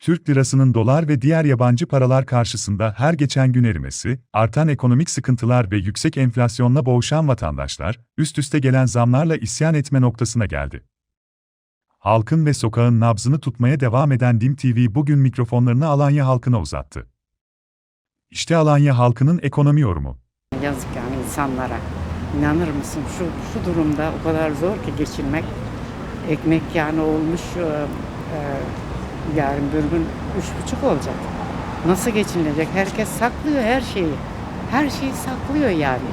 Türk lirasının dolar ve diğer yabancı paralar karşısında her geçen gün erimesi, artan ekonomik sıkıntılar ve yüksek enflasyonla boğuşan vatandaşlar, üst üste gelen zamlarla isyan etme noktasına geldi. Halkın ve sokağın nabzını tutmaya devam eden DİM TV bugün mikrofonlarını Alanya halkına uzattı. İşte Alanya halkının ekonomi yorumu. Yazık yani insanlara. İnanır mısın şu, şu durumda o kadar zor ki geçinmek. Ekmek yani olmuş e, e, yarın bir gün üç buçuk olacak. Nasıl geçinilecek? Herkes saklıyor her şeyi. Her şeyi saklıyor yani.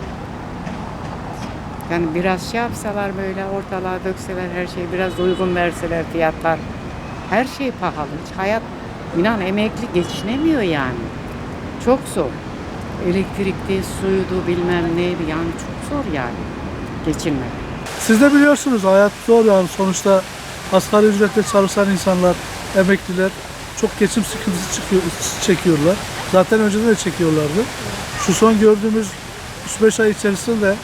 Yani biraz şey yapsalar böyle ortalığa dökseler her şeyi biraz uygun verseler fiyatlar. Her şey pahalı. Hiç hayat inan emekli geçinemiyor yani. Çok zor. Elektrikti, suydu bilmem neydi yani çok zor yani geçinmek. Siz de biliyorsunuz hayat zor yani sonuçta asgari ücretle çalışan insanlar, emekliler çok geçim sıkıntısı çıkıyor, çekiyorlar. Zaten önceden de çekiyorlardı. Şu son gördüğümüz 3-5 ay içerisinde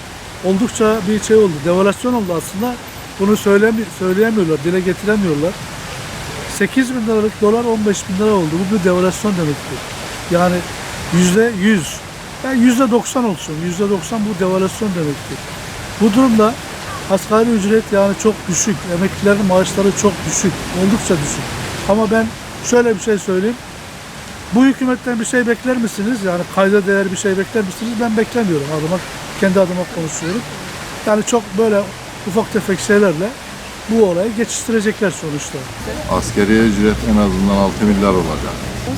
oldukça bir şey oldu. Devalüasyon oldu aslında. Bunu söylemi söyleyemiyorlar, dile getiremiyorlar. 8 bin liralık dolar 15 bin lira oldu. Bu bir devalüasyon demektir. Yani yüzde 100, yani yüzde 90 olsun. Yüzde 90 bu devalüasyon demektir. Bu durumda asgari ücret yani çok düşük. Emeklilerin maaşları çok düşük. Oldukça düşük. Ama ben şöyle bir şey söyleyeyim. Bu hükümetten bir şey bekler misiniz? Yani kayda değer bir şey bekler misiniz? Ben beklemiyorum adıma. Kendi adıma konuşuyorum. Yani çok böyle ufak tefek şeylerle bu olayı geçiştirecekler sonuçta. Askeriye ücret en azından 6 milyar olacak.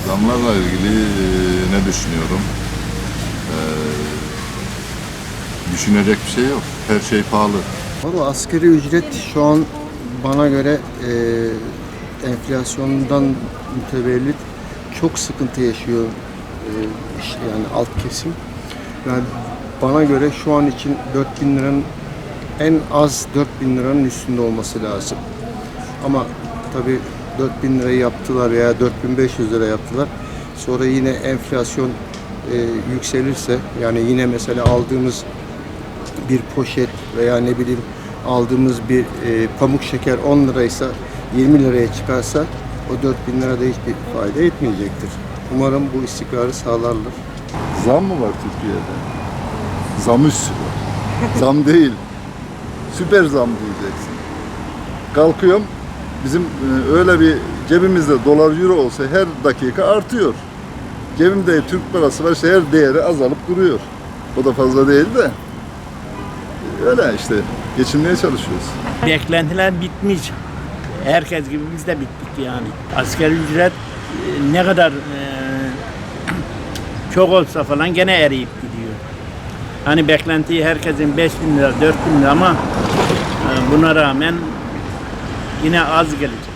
Zamlarla ilgili e, ne düşünüyorum? E, düşünecek bir şey yok. Her şey pahalı. Valla asgari ücret şu an bana göre e, enflasyondan mütevellit çok sıkıntı yaşıyor e, yani alt kesim. Yani bana göre şu an için 4000 liranın en az 4000 liranın üstünde olması lazım. Ama tabii 4000 lirayı yaptılar veya 4500 lira yaptılar. Sonra yine enflasyon e, yükselirse yani yine mesela aldığımız bir poşet veya ne bileyim aldığımız bir e, pamuk şeker 10 liraysa 20 liraya çıkarsa o 4000 lira da hiçbir fayda etmeyecektir. Umarım bu istikrarı sağlarlar. Zam mı var Türkiye'de? Zam üstü var. Zam değil. Süper zam diyeceksin. Kalkıyorum. Bizim e, öyle bir cebimizde dolar euro olsa her dakika artıyor. Cebimde Türk parası var her değeri azalıp duruyor. O da fazla değil de. Öyle işte geçinmeye çalışıyoruz. Beklentiler bitmiş. Herkes gibi biz de bittik yani. Asgari ücret e, ne kadar e, çok olsa falan gene eriyip gidiyor. Hani beklentiyi herkesin 5 bin lira, 4 bin lira ama e, buna rağmen yine az gelecek.